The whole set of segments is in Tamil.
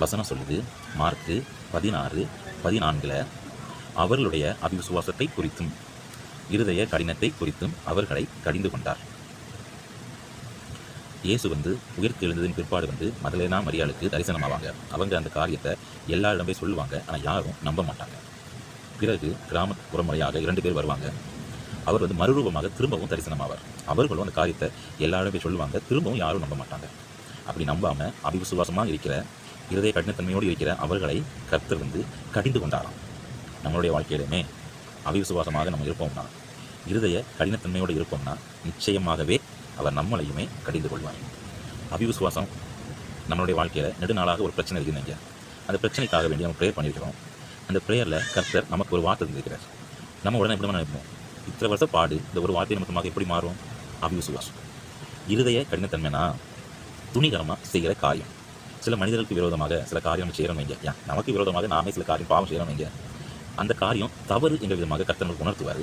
வசனம் சொல்லுது மார்க்கு பதினாறு பதினான்கில் அவர்களுடைய அபிவிசுவாசத்தை குறித்தும் இருதய கடினத்தை குறித்தும் அவர்களை கடிந்து கொண்டார். இயேசு வந்து உயிர்த்து எழுந்ததின் பிற்பாடு வந்து மதலேனா மரியாளுக்கு தரிசனமாவாங்க. அவங்க அந்த காரியத்தை எல்லா போய் சொல்லுவாங்க ஆனால் யாரும் நம்ப மாட்டாங்க. பிறகு கிராமப்புற முறையாக இரண்டு பேர் வருவாங்க. அவர் வந்து மறுரூபமாக திரும்பவும் தரிசனமாவார். அவர்களும் அந்த காரியத்தை எல்லா போய் சொல்லுவாங்க திரும்பவும் யாரும் நம்ப மாட்டாங்க. அப்படி நம்பாமல் அபிவிசுவாசமாக இருக்கிற இருதய கடினத்தன்மையோடு இருக்கிற அவர்களை கர்த்தர் வந்து கடிந்து கொண்டாராம். நம்மளுடைய வாழ்க்கையிலுமே அவிசுவாசமாக நம்ம இருப்போம்னா இருதய கடினத்தன்மையோடு இருப்போம்னா நிச்சயமாகவே அவர் நம்மளையுமே கடிந்து கொள்வார். அவிசுவாசம் நம்மளுடைய வாழ்க்கையில் நெடுநாளாக ஒரு பிரச்சனை இருக்குதுங்க அந்த பிரச்சனைக்காக வேண்டிய நம்ம ப்ரேயர் பண்ணியிருக்கிறோம். அந்த ப்ரேயரில் கர்த்தர் நமக்கு ஒரு வார்த்தை இருந்திருக்கிறார் நம்ம உடனே எப்படி நினைப்போம்? இத்தனை வருஷம் பாடு இந்த ஒரு வார்த்தை நமக்கு எப்படி மாறும்? அவிசுவாசம். இருதய கடினத்தன்மைனா துணிகரமாக செய்கிற காரியம். சில மனிதர்களுக்கு விரோதமாக சில காரியம் செய்கிறோம் வைங்க ஏன்? நமக்கு விரோதமாக நாமே சில காரியம் பாவம் செய்கிறோம் வைங்க அந்த காரியம் தவறு என்ற விதமாக கர்த்தர் உணர்த்துவார்.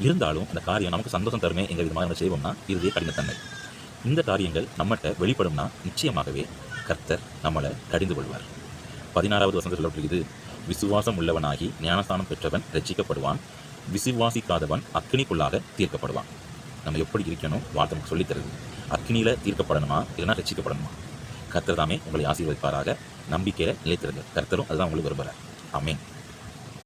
இருந்தாலும் அந்த காரியம் நமக்கு சந்தோஷம் தருமே என்ற விதமாக நம்ம செய்வோம்னா இதுவே கடினத்தன்மை. இந்த காரியங்கள் நம்மகிட்ட வெளிப்படும்னா நிச்சயமாகவே கர்த்தர் நம்மளை கடிந்து கொள்வார். பதினாறாவது வசந்த சொல்லப்படுகிறது விசுவாசம் உள்ளவனாகி ஞானஸ்தானம் பெற்றவன் ரட்சிக்கப்படுவான் விசுவாசிக்காதவன் அக்னிக்குள்ளாக தீர்க்கப்படுவான். நம்ம எப்படி இருக்கணும்? வார்த்தை நமக்கு சொல்லித் தருது தீர்க்கப்படணுமா? இல்லைன்னா ரட்சிக்கப்படணுமா கர்த்தர் தாமே உங்களை ஆசீர்வதிப்பாராக. நம்பிக்கையில நிலைத்திருங்க கர்த்தரும் அதுதான் உங்களுக்கு விரும்புகிறார் அமேன்